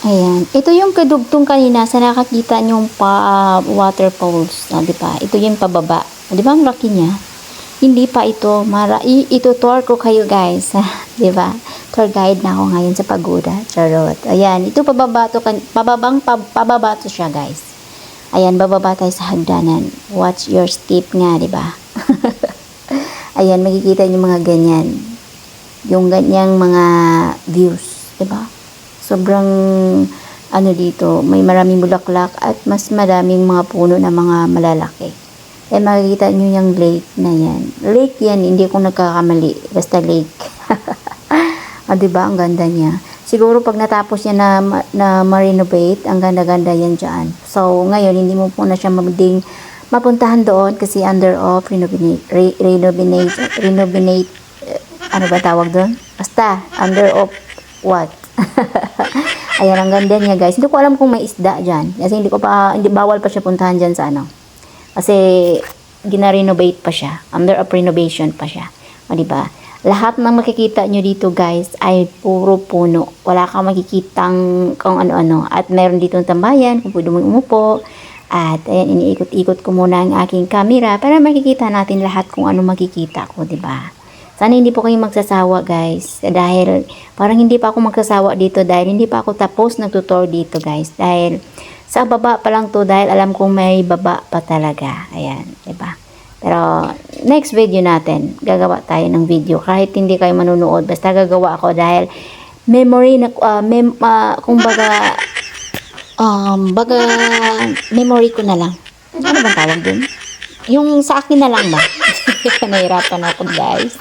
Ayan. Ito yung kadugtong kanina sa nakakita niyong pa water falls. Ah, di ba? Ito yung pababa. Di ba ang laki niya? Hindi pa ito. Mara, i, ito tour ko kayo guys. di ba? Tour guide na ako ngayon sa pagoda. Charot. Ayan. Ito pababa to. kan- Pababang pab, pababa to siya guys. Ayan. Bababa tayo sa hagdanan. Watch your step nga. Di ba? Ayan. Makikita niyo mga ganyan. Yung ganyang mga views. Di ba? Sobrang ano dito, may maraming bulaklak at mas maraming mga puno na mga malalaki. Eh makikita nyo yung lake na yan. Lake yan, hindi ko nagkakamali. Basta lake. ah, diba? Ang ganda niya. Siguro pag natapos niya na, na ma-renovate, ang ganda-ganda yan dyan. So, ngayon, hindi mo po na siya magding mapuntahan doon kasi under of renovate, re, renovate, renovate, eh, ano ba tawag doon? Basta, under of what? Ayan, ang ganda niya guys. Hindi ko alam kung may isda dyan. Kasi hindi ko pa, hindi bawal pa siya puntahan dyan sa ano. Kasi, gina-renovate pa siya. Under of renovation pa siya. O, diba? Lahat ng makikita nyo dito guys ay puro puno. Wala kang makikitang kung ano-ano. At meron dito tambayan kung pwede mo umupo. At ayan, iniikot-ikot ko muna ang aking camera para makikita natin lahat kung ano makikita ko, ba? Sana hindi po kayo magsasawa, guys. Dahil parang hindi pa ako magsasawa dito dahil hindi pa ako tapos nagtutor dito, guys. Dahil sa baba pa lang to dahil alam kong may baba pa talaga. Ayan, ba? Pero next video natin, gagawa tayo ng video kahit hindi kayo manunood. Basta gagawa ako dahil memory na uh, mem, ah, kumbaga um, baga memory ko na lang. Ano bang tawag dun? Yung sa akin na lang ba? Nahirapan ako guys.